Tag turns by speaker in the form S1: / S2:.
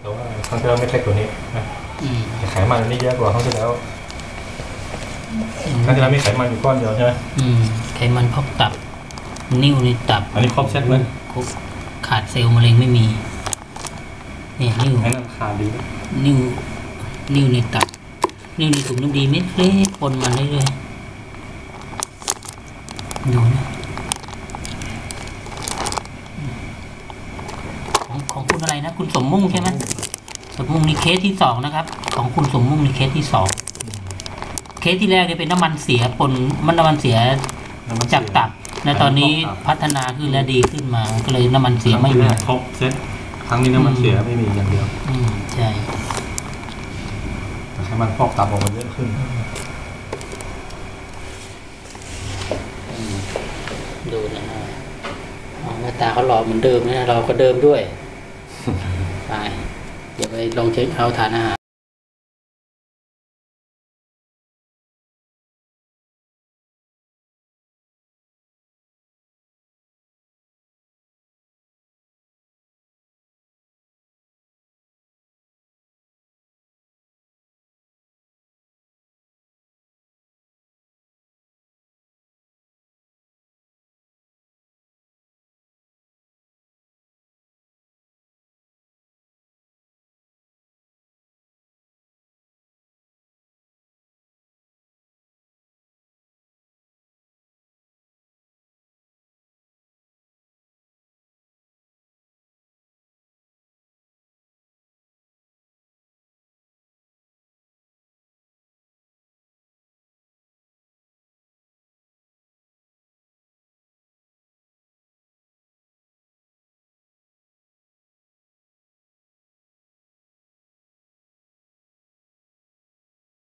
S1: แต่ว่าครั้งที่แล้วไม่ใช่ตัวนี้นะ
S2: อืม
S1: ไขมันอันนี้เยอะกว่าครั้งที่แล้วครั้งที่แล้วมีไขมันอยู่ก้อนเดียวใช่ไหม
S2: อืมไขมันพอกตับ นิ่วในตับ
S1: อันนี้ครบเซตไหม
S2: ครบขาดเซลล์มะเร็งไม่มี เนี่ยนิ่ว
S1: ไอ้นั่นขาดดีนะ
S2: นิ่วนิ่วในตับ นิ่วในถุงน้ำดีเม็ดเล็กปนมาเรื่อยๆดูนะ ของของคุณอะไรนะ คุณสมมุ่งใช่ไหมสมมุ่งนี่เคสที่สองนะครับ ของคุณสมมุ่งนี่เคสที่สองเคสที่แรกเนี่ยเป็นน้ำมันเสียปนมันน้ำมันเสีย
S1: น้ำมัน
S2: จากตับและตอนนี้
S1: ตับ
S2: พัฒนาขึ้นและดีขึ้นมาก็เลยน้ำมันเสียไม่
S1: ครั้ง
S2: มี
S1: ที่แรกครบเซตครั้งนี้น้ำมันเสียไม่มีอย่างเดียว
S2: อืมใช่
S1: แต่ไขมันพอกตับออกมาเยอะขึ้น
S2: ดูนะฮะอ๋อหน้าตาเขาหล่อเหมือนเดิมนะเราก็เดิมด้วย ไป เดี๋ยวไปลองเช็คเอาทานอาหาร